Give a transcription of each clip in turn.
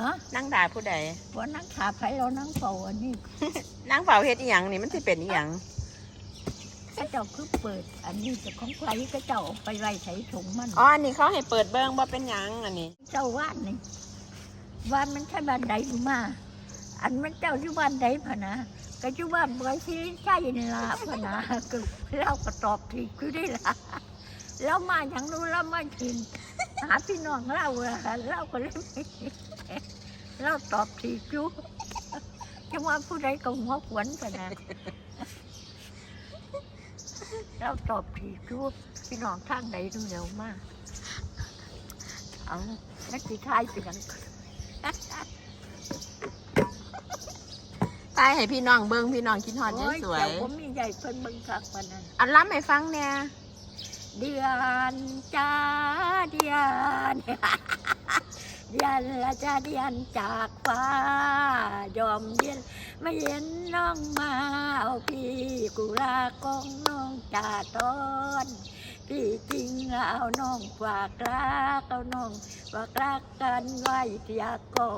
ฮะนั่งด่าผู้ใดว่านั่งขาไผเรานั่งเฝ้าอันนี้ นั่งเฝ้าเฮ็ดอีหยังนี่มันสิเป็นอีหยังก็เจ้าคือเปิด อันนี้จะของใครก็เจ้าเอาไปไว้ใส่ถุงมัน อ๋ออันนี้เขาให้เปิดเบิ่งบ่เป็นหยังอันนี้ เจ้าว่านนี่ว่านมันใช่บ้านใดรู้มา อันมันเจ้าอยู่บ้านใดพะนะก็อยู่บ้านบอยที่ใช่นี่ละพะนะก็เราก็ตอบถูกคือได้ละเรามาอย่างนู้นเรามาถึง หาพี่น้องเราอะเราก็เลยเราตอบถูกอยู่จะว่าผู้ใดก็หัวขวนพะนะเราตอบถูกอยู่พี่น้องทางใดดูเร็วมาก เอานักสีทายเป็นหยังตายให้พี่น้องเบิ่งพี่น้องคิดฮอดยายสวยโอ้เจ้าผมมีใหญ่เพิ่นเบิ่งคักปานนั้นอันล้ำให้ฟังแหน่ เดือนจ้าเดือนเดือนละจ้าเดือนจากฟ้ายอมเย็นไม่เห็นน้องมาเอาพี่กุลากองน้องจ่าตอน พี่จริงเอาน้องฝากรักเอาน้องฝากรักกันไว้เสียก่อ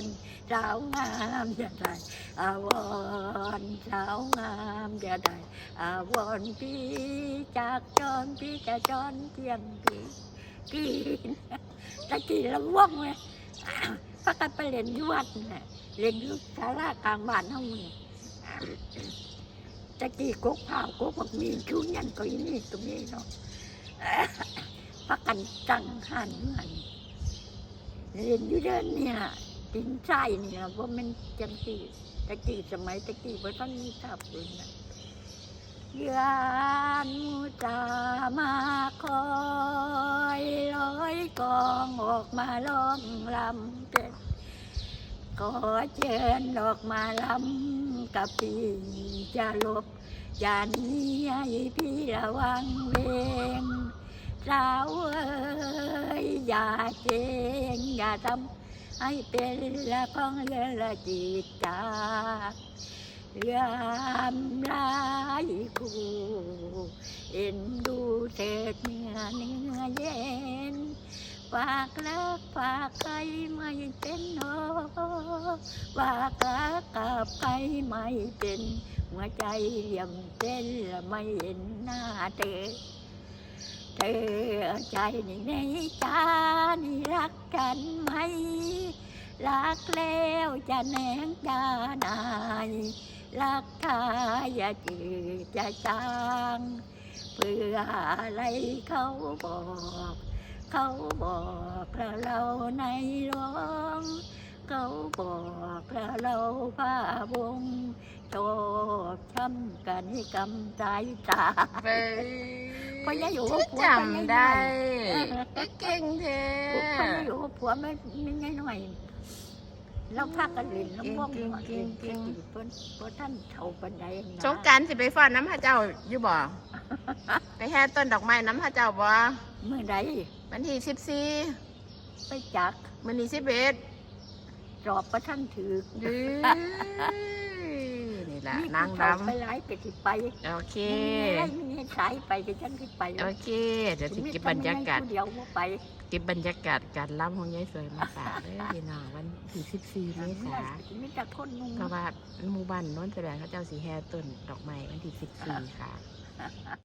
นสาวงามจะได้อาวรณ์สาวงามจะได้อาวรณ์พี่จากจรพี่จะจรเที่ยงพี่กินตะกี้ละว่องเลยพักกันไปเล่นยวัดน่ะเล่นยู่ศาลากลางบ้านเฮานี่ ตะกี้กกเผาวกกบักมีชูยันก็อีนี่ตรงนี้เนาะพักกันจังหันหันเรียนอยู่เดินเนี่ยตินใจเนี่ยว่ามันจังสีตะกี้สมัยตะกี้ว่าต้องมีทับเลยนะยานมูจามาคอยลอยกองออกมาร้องลำเป็น ขอเชิญออกมาลำกับพี่จะลบอย่านี้ให้พี่ระวังเวงสาวเอ้ยอย่าเจงอย่าทำให้เป็นละของเรือละจิตจากเรืามลายคู่เอ็นดูเศษเนื้อเนื้อเย็ ฝากรักฝากใครไม่เป็นโอฝากรักกับใครไม่เป็น หัวใจเหลี่ยมเส้นไม่เห็นหน้าเธอเธอใจนี่ในจานี่รักกันไหม รักแล้วจะแหนงจานายรักทายาจืดจะจาง เพื่ออะไรเขาบอก เขาบอกแล้วเราในร้อง เขาบอกแล้วเราผ้าวงชอบช้ำกันให้กำใจตาไปเพราะยายอยู่กับผัวจำได้เออเก่งแท้เพราะยายอยู่กับผัวไม่ไม่ง่ายหน่อยเราพักกันเล่นน้ำม่วงเล่นเก่งเพิ่นเพราะท่านเท่าปันใดนะสงกรารสิไปฟ้อนน้ำพระเจ้าอยู่บ่ไปแห่ต้นดอกไม้น้ำพระเจ้าบ่เมื่อใด วันที่สิบสี่ไปจักวันที่สิบเอ็ดสอบประท่านถือดื้อนี่แหละมีนางผู้รเฒ่ไปหลายไปที่ไปำโอเคมีให้สายไปก็ฉันที่ไปโอเคเดี๋ยวจะเก็บบรรยากาศผู้เดียวบ่ไปเก็บบรรยากาศการล่ำของยายสวยมาฝากเด้อพี่น้องวันที่สิบสี่เมษามีแต่คนนุ่งเพราะว่าหมู่บ้านโน้นแสดงเขาเจ้าสีแห่ต้นดอกไม้วันที่สิบสี่ค่ะ